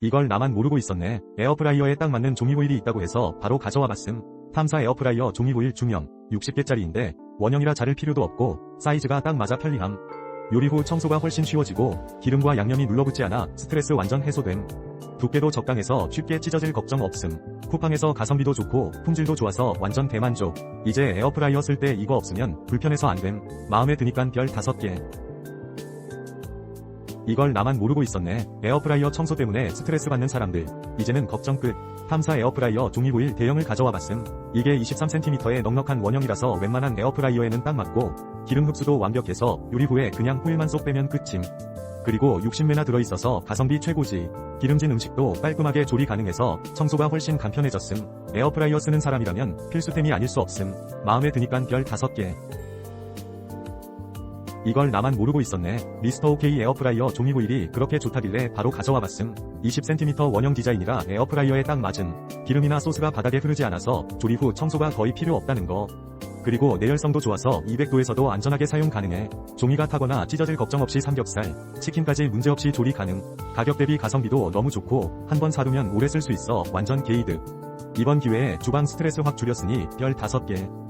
이걸 나만 모르고 있었네. 에어프라이어에 딱 맞는 종이호일이 있다고 해서 바로 가져와 봤음. 탐사 에어프라이어 종이호일 중형 60개짜리인데 원형이라 자를 필요도 없고 사이즈가 딱 맞아 편리함. 요리 후 청소가 훨씬 쉬워지고 기름과 양념이 눌러붙지 않아 스트레스 완전 해소됨. 두께도 적당해서 쉽게 찢어질 걱정 없음. 쿠팡에서 가성비도 좋고 품질도 좋아서 완전 대만족. 이제 에어프라이어 쓸 때 이거 없으면 불편해서 안 됨. 마음에 드니깐 별 5개. 이걸 나만 모르고 있었네. 에어프라이어 청소 때문에 스트레스 받는 사람들. 이제는 걱정 끝. 탐사 에어프라이어 종이호일 대형을 가져와 봤음. 이게 23cm의 넉넉한 원형이라서 웬만한 에어프라이어에는 딱 맞고 기름 흡수도 완벽해서 요리 후에 그냥 호일만 쏙 빼면 끝임. 그리고 60매나 들어있어서 가성비 최고지. 기름진 음식도 깔끔하게 조리 가능해서 청소가 훨씬 간편해졌음. 에어프라이어 쓰는 사람이라면 필수템이 아닐 수 없음. 마음에 드니깐 별 5개. 이걸 나만 모르고 있었네. 미스터 오케이 에어프라이어 종이호일이 그렇게 좋다길래 바로 가져와 봤음. 20cm 원형 디자인이라 에어프라이어에 딱 맞음. 기름이나 소스가 바닥에 흐르지 않아서 조리 후 청소가 거의 필요 없다는 거. 그리고 내열성도 좋아서 200도에서도 안전하게 사용 가능해. 종이가 타거나 찢어질 걱정 없이 삼겹살, 치킨까지 문제없이 조리 가능. 가격 대비 가성비도 너무 좋고 한 번 사두면 오래 쓸 수 있어 완전 게이득. 이번 기회에 주방 스트레스 확 줄였으니 별 5개.